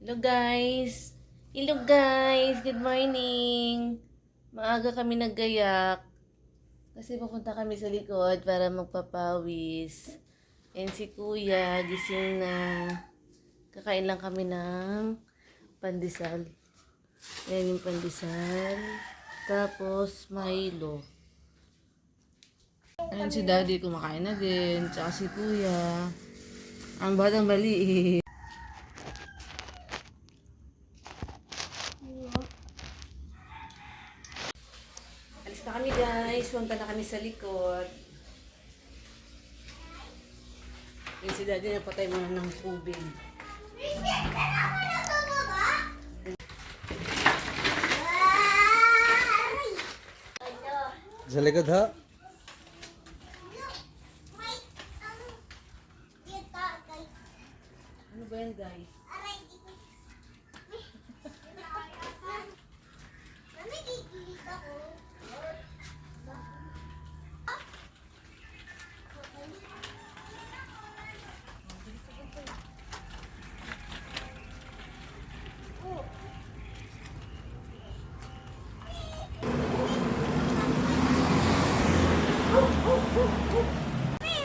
Hello guys! Hello guys! Good morning! Maaga kami naggayak. Kasi pupunta kami sa likod para magpapawis. And si kuya, gising na. Kakain lang kami ng pandesal. Ayan yung pandesal. Tapos, Milo. Ayan si daddy kumakain na din. Tsaka si kuya. Ang batang maliit. Na kami guys. Punta na kami sa likod. Yung si daddy napatay mo na ng tubig. Sa likod ha? Ano ba yan guys?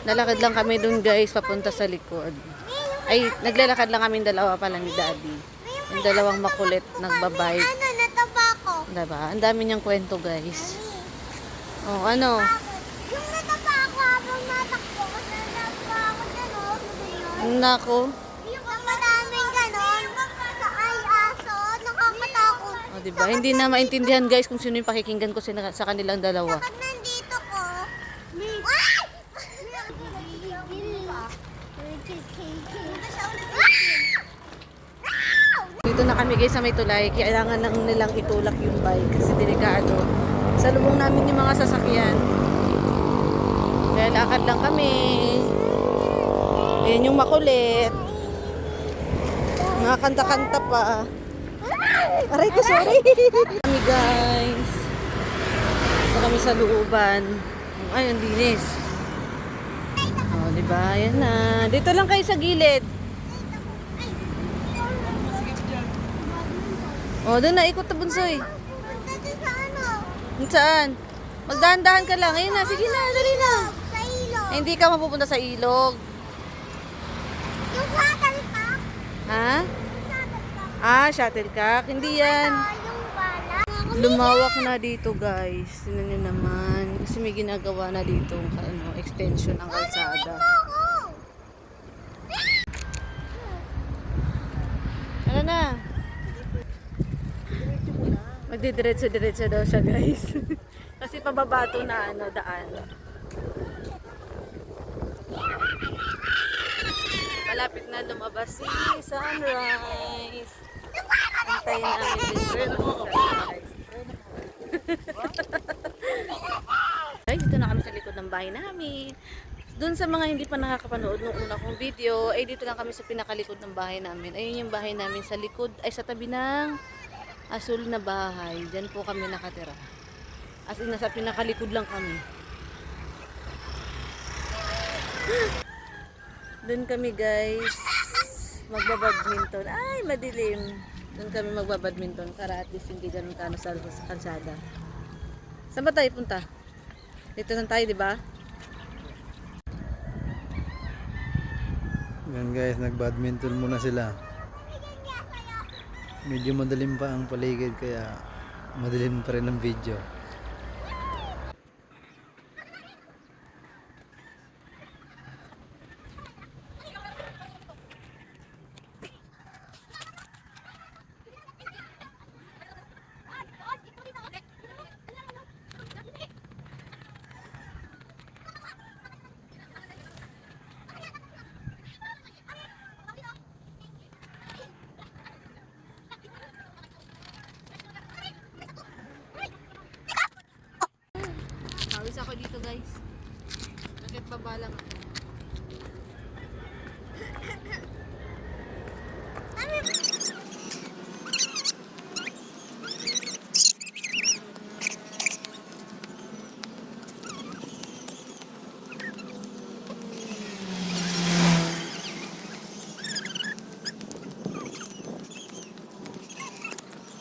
Nalakad lang kami dun guys, papunta sa likod. Ay, naglalakad lang kami dalawa pala ni Daddy. Yung dalawang makulit, nagbabike. Ano, natapa ko. Diba? Ang dami niyang kwento guys. Oh, ano? Yung natapa ako habang natakbo, kasi natapa ako dyan, oh. Ano? Nako. Oh, diba? Hindi na maintindihan guys kung sino yung pakikinggan ko sa, kanilang dalawa. Pag nandito ko, Ay! Dito na kami guys sa may tulay. Kailangan lang nilang itulak yung bike kasi delikado. Sa lubong namin yung mga sasakyan. Kaya lakad lang kami. Ayan yung makulit. Mga kanta-kanta pa. Aray ko, sorry. kami guys. Ito kami sa looban. Ay, ang linis. Oh, di ba? Ayan na. Dito lang kayo sa gilid. Oh, doon na ikot na bunsoy. Dito sa ano? Saan? Magdahan-dahan ka lang. Ayun na, sige na, dali na. Sa ilog. Ay, hindi ka mapupunta sa ilog. Yung satal ka. Ha? Ah, shuttlecock. Hindi yan. Bala. Lumawak na dito, guys. Tingnan nyo naman. Kasi may ginagawa na dito, ano, extension ng kalsada. Ako. Ano na? Magdidiretso-diretso daw siya, guys. Kasi pababato na, ano, daan. Malapit na lumabas si sunrise. Antayin namin sunrise. Guys, dito na kami sa likod ng bahay namin. Doon sa mga hindi pa nakakapanood ng una kong video, ay dito lang kami sa pinakalikod ng bahay namin. Ayun yung bahay namin sa likod, ay sa tabi ng asul na bahay. Diyan po kami nakatira. As in, nasa pinakalikod lang kami. Doon kami guys, magbabadminton. Ay, madilim. Doon kami magbabadminton para at least hindi ganun kano sa, sa kalsada. Saan ba tayo punta? Dito lang tayo, di ba? Yan guys, nag-badminton muna sila. Medyo madilim pa ang paligid kaya madilim pa rin ang video. guys. Bakit babalang ako?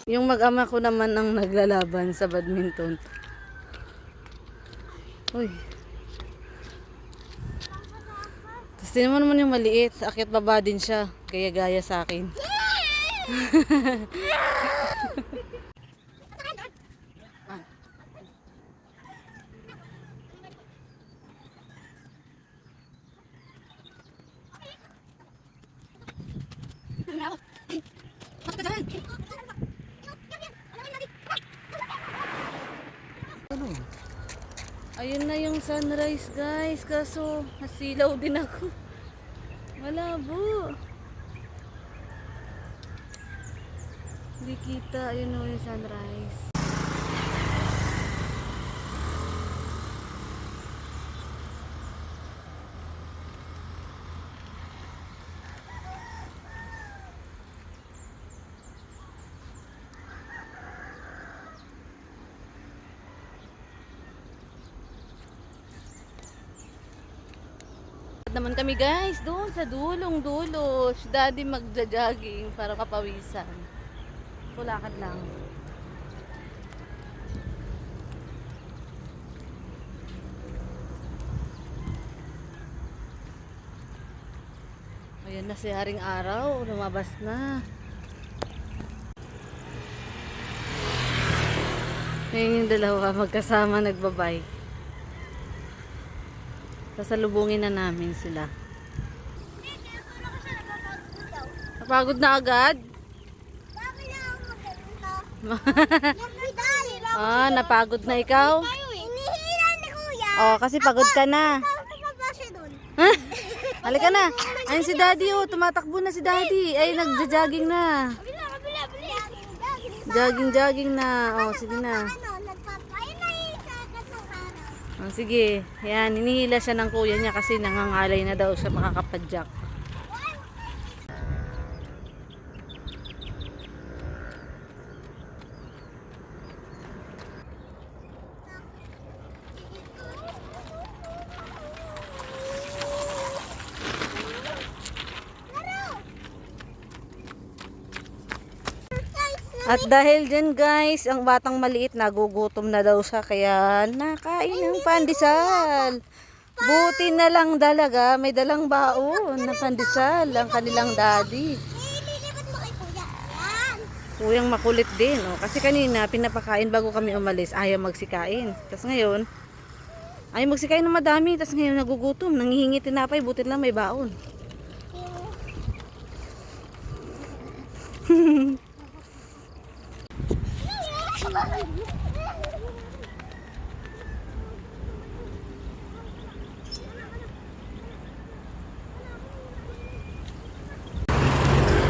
Yung mag-ama ko naman ang naglalaban sa badminton. Uy. Tapos din mo naman yung maliit. Akit baba din siya. Kaya gaya sa akin. Ayun na yung sunrise guys. Kaso nasilaw din ako. Malabo. Hindi kita. Ayun o yung sunrise. Naman kami guys doon sa dulong dulo si daddy magja-jogging para kapawisan. Kulakad lang. Ayan na si Haring Araw. Lumabas na. Ngayon yung dalawa magkasama nagbabay Sasalubungin na namin sila. Napagod na agad? Ah, napagod na ikaw? Inihila ni kuya. Oh, kasi pagod ka na. Halika na. Ayun si daddy oh, tumatakbo na si daddy. Ay, nagja-jogging na. Kabila. Jogging-jogging na. Oh, sige na. Ano, nagpapain na yung sa katong araw. Oh, sige. Yan, hinihila siya ng kuya niya kasi nangangalay na daw siya makakapadyak. At dahil dyan guys, ang batang maliit nagugutom na daw siya kaya nakain ng pandesal. Buti na lang dalaga, may dalang baon na pandesal ang kanilang daddy. Kuyang makulit din. Oh. Kasi kanina, pinapakain bago kami umalis, ayaw magsikain. Tapos ngayon, ayaw magsikain ng madami. Tapos ngayon nagugutom, nangihingi tinapay, buti lang may baon.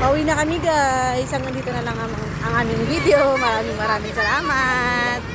Pauwi na kami guys. Hanggang dito na lang ang, ang aming video. Maraming maraming salamat.